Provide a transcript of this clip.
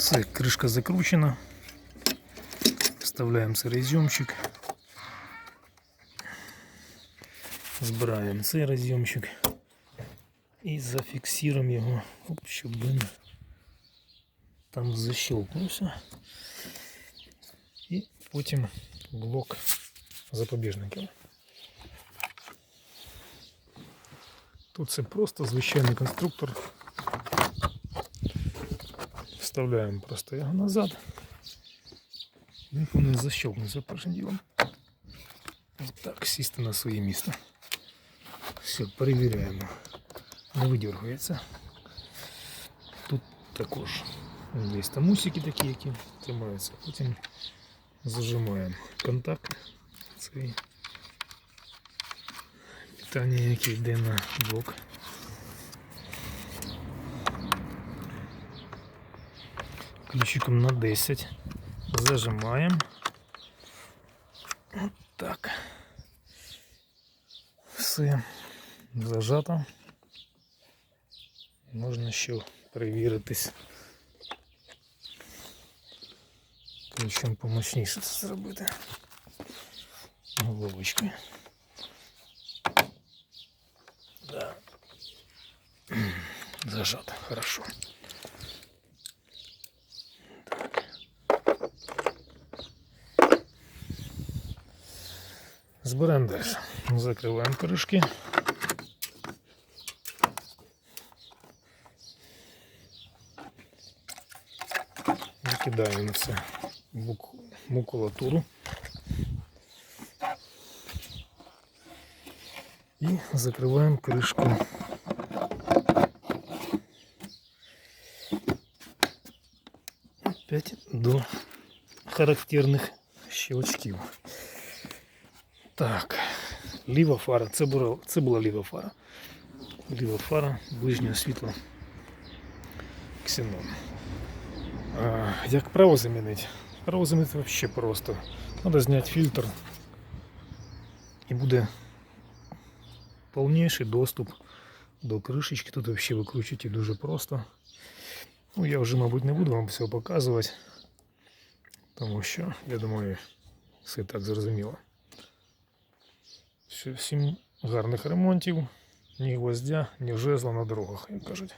Все, крышка закручена. Вставляємо цей розйомчик. Збираємо цей розйомчик і зафіксуємо його, щоб він там защелкнувся. І потім блок запобіжників. Тут це просто звичайний конструктор. Вставляємо просто його назад. Він повинен защелкнутися першим ділом. Так, сісти на своє місце. Все, перевіряємо. Не видергується. Тут також є там усики такі, які тримаються. Потім зажимаємо контакт. Цей питання, яке йде на блок. Ключиком на 10. Зажимаємо. От так. Все зажато. Можна ще перевіритись. Ключом помощніше це зробити. Головочкою. Да. Зажато, хорошо. Зберемо далі. Закриваємо кришки. Викидаємо це бук- макулатуру. І закриваємо кришку. Опять до характерних щелчків. Так, ліва фара, це була, це була ліва фара. Ліва фара, ближнього світла. Ксенон. А, як право замінити? Право замінити взагалі просто. Треба зняти фільтр і буде повніший доступ до кришечки. Тут взагалі викручуєте дуже просто. Ну, я вже, мабуть, не буду вам все показувати, тому що, я думаю, все так зрозуміло. Всім гарних ремонтів, ні гвоздя, ні жезла на дорогах, як кажуть.